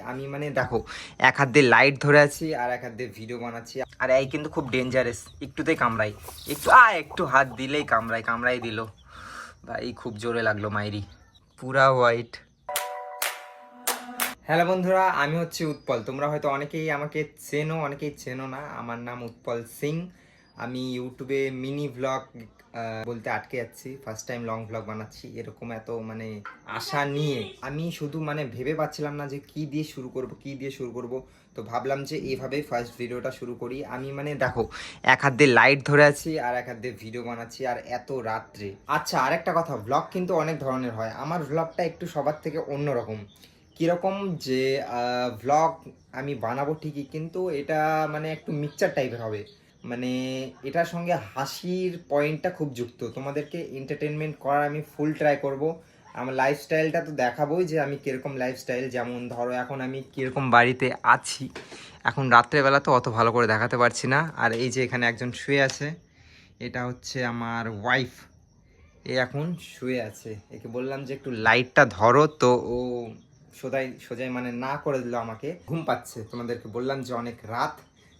আমি মানে দেখো, এক হাত দিয়ে লাইট ধরে আছি আর এক হাত দিয়ে ভিডিও বানাচ্ছি। আর এই কিন্তু খুব ডেঞ্জারাস একটুতেই কামড়াই একটু, আ, একটু হাত দিলেই কামড়াই কামড়াই দিল। ভাই, খুব জোরে লাগল মাইরি। পুরা হোয়াইট হ্যালো বন্ধুরা, আমি হচ্ছে উৎপল। তোমরা হয়তো অনেকেই আমাকে চেনো, অনেকেই চেনো না। আমার নাম উৎপল সিং। আমি ইউটিউবে মিনি ভ্লগ বলতে আটকে যাচ্ছি। ফার্স্ট টাইম লং ভ্লগ বানাচ্ছি, এরকম এত মানে আশা নিয়ে। আমি শুধু মানে ভেবে পাচ্ছিলাম না যে কি দিয়ে শুরু করব, কি দিয়ে শুরু করব। তো ভাবলাম যে এইভাবেই ফার্স্ট ভিডিওটা শুরু করি। আমি মানে দেখো, এক হাত দিয়ে লাইট ধরে আছি আর এক হাত দিয়ে ভিডিও বানাচ্ছি, আর এত রাত্রে। আচ্ছা আরেকটা কথা ভ্লগ কিন্তু অনেক ধরনের হয়। আমার ভ্লগটা একটু সবার থেকে অন্যরকম। কীরকম যে ভ্লগ আমি বানাবো ঠিকই, কিন্তু এটা মানে একটু মিক্সচার টাইপের হবে। মানে এটার সঙ্গে হাসির পয়েন্টটা খুব যুক্ত। তোমাদেরকে এন্টারটেনমেন্ট করার আমি ফুল ট্রাই করব। আমার লাইফস্টাইলটা তো দেখাবোই যে আমি কীরকম লাইফস্টাইল যেমন ধরো এখন আমি কীরকম বাড়িতে আছি। এখন রাত্রেবেলা তো অত ভালো করে দেখাতে পারছি না। আর এই যে এখানে একজন শুয়ে আছে, এটা হচ্ছে আমার ওয়াইফ এ এখন শুয়ে আছে। একে বললাম যে একটু লাইটটা ধরো তো ও সোজাই সোজাই মানে না করে দিল আমাকে। ঘুম পাচ্ছে। তোমাদেরকে বললাম যে অনেক রাত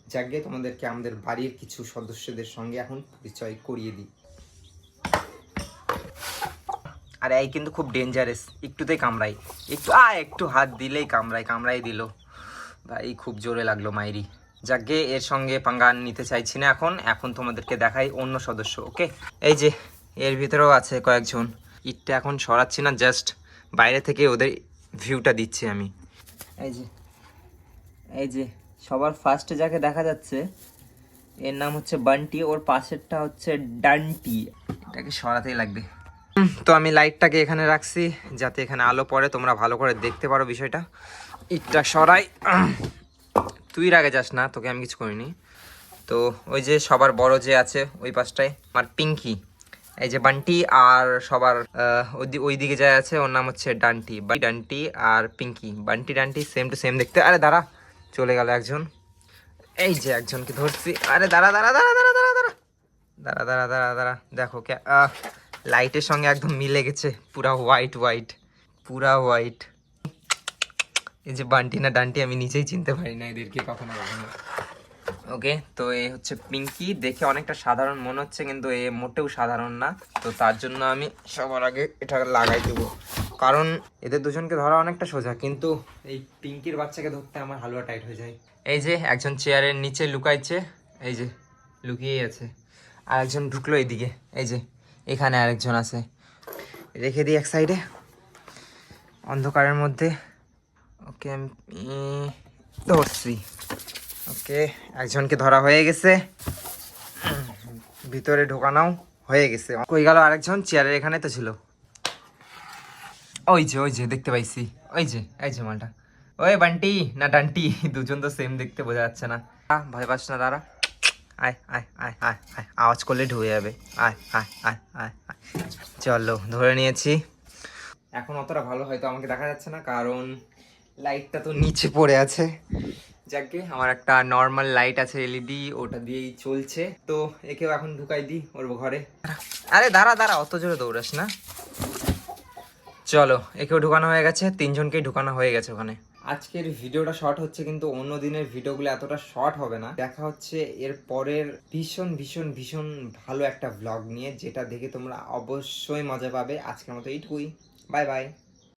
যাকে তোমাদেরকে আমাদের বাড়ির কিছু সদস্যদের সঙ্গে এখন পরিচয় করিয়ে দিই। আর, এই কিন্তু খুব ডেঞ্জারাস একটুতেই কামড়াই। একটু, আ, একটু হাত দিলেই কামড়াই কামড়াই দিল। ভাই, খুব জোরে লাগল মাইরি। যাকে এর সঙ্গে পাঙ্গা নিতে চাইছি না এখন এখন তোমাদেরকে দেখাই অন্য সদস্য, ওকে? এই যে, এর ভিতরেও আছে কয়েকজন। ইটটা এখন সরাচ্ছি না জাস্ট বাইরে থেকে ওদের ভিউটা দিচ্ছি আমি। এই যে এই যে সবার ফার্স্টে যাকে দেখা যাচ্ছে, এর নাম হচ্ছে বান্টি, ওর পাশেরটা হচ্ছে ডান্টি। এটাকে সরাতেই লাগবে। তো আমি লাইটটাকে এখানে রাখছি, যাতে এখানে আলো পড়ে। তোমরা ভালো করে দেখতে পারো বিষয়টা। ইটটা সরাই। তুই রাগে যাস না, তোকে আমি কিছু করিনি। তো ওই যে সবার বড় যে আছে, ওই পাশটায়, আমার পিঙ্কি। এই যে বান্টি আর সবার ওই দিকে যায় আছে, ওর নাম হচ্ছে ডান্টি। ডান্টি আর Pinky. Bunty, Danti same to same দেখতে। আরে দাঁড়া। চলে গেল একজন। এই যে একজনকে ধরছি। আরে দাঁড়া দাঁড়া দাঁড়া দাঁড়া দাঁড়া দাঁড়া। দাঁড়া দাঁড়া দাঁড়া দাঁড়া। দেখো কে লাইটের সঙ্গে একদম মিলে গেছে। পুরা হোয়াইট হোয়াইট পুরা হোয়াইট এই যে বান্টি না ডান্টি, আমি নিজেই চিনতে পারি না এদেরকে কখনো কখনো। ওকে, তো এ হচ্ছে পিঙ্কি। দেখে অনেকটা সাধারণ মনে হচ্ছে, কিন্তু এ মোটেও সাধারণ না। তো তার জন্য আমি সবার আগে এটা লাগাই দেবো। কারণ এদের দুজনকে ধরা অনেকটা সোজা, কিন্তু এই পিঙ্কির বাচ্চাকে ধরতে আমার হালুয়া টাইট হয়ে যায়। এই যে একজন চেয়ারের নিচে লুকাইছে, এই যে লুকিয়েই আছে। আর একজন ঢুকলো এইদিকে, এই যে এখানে আরেকজন আছে। রেখে দিই এক সাইডে অন্ধকারের মধ্যে। ওকে, আমি ধরছি। ওকে, একজনকে ধরা হয়ে গেছে। ভিতরে ঢোকানাও হয়ে গেছে। কই গেল আরেকজন? চেয়ারের এখানে তো ছিল। ওই যে ওই যে, দেখতে পাইছি। ওই যে, এই যে মালটা। ওই বান্টি, না ডান্টি, দুজন তো সেম দেখতে, বোঝা যাচ্ছে না। ভয় পাস না, দাঁড়া। আয় আয় আয় আয় আয়, আওয়াজ করলে ঢুয়ে যাবে। আয় আয় আয় আয় আয়। চলো, ধরে নিয়েছি। এখন অতটা ভালো হয়তো আমাকে দেখা যাচ্ছে না, কারণ লাইটটা তো নিচে পড়ে আছে। যাকে, আমার একটা নর্মাল লাইট আছে এলইডি ওটা দিয়েই চলছে। তো, একেও এখন ঢুকাই দিই ওর ঘরে। আরে, দাঁড়া দাঁড়া, অত জোরে দৌড়াস না। চলো, একেও ঢুকানো হয়ে গেছে, তিনজনকেই ঢুকানো হয়ে গেছে ওখানে। আজকের ভিডিওটা শর্ট হচ্ছে, কিন্তু অন্য দিনের ভিডিওগুলো এতটা শর্ট হবে না। দেখা হচ্ছে এর পরের ভীষণ ভীষণ ভীষণ ভালো একটা ব্লগ নিয়ে, যেটা দেখে তোমরা অবশ্যই মজা পাবে। আজকের মতো এইটুকুই। Bye bye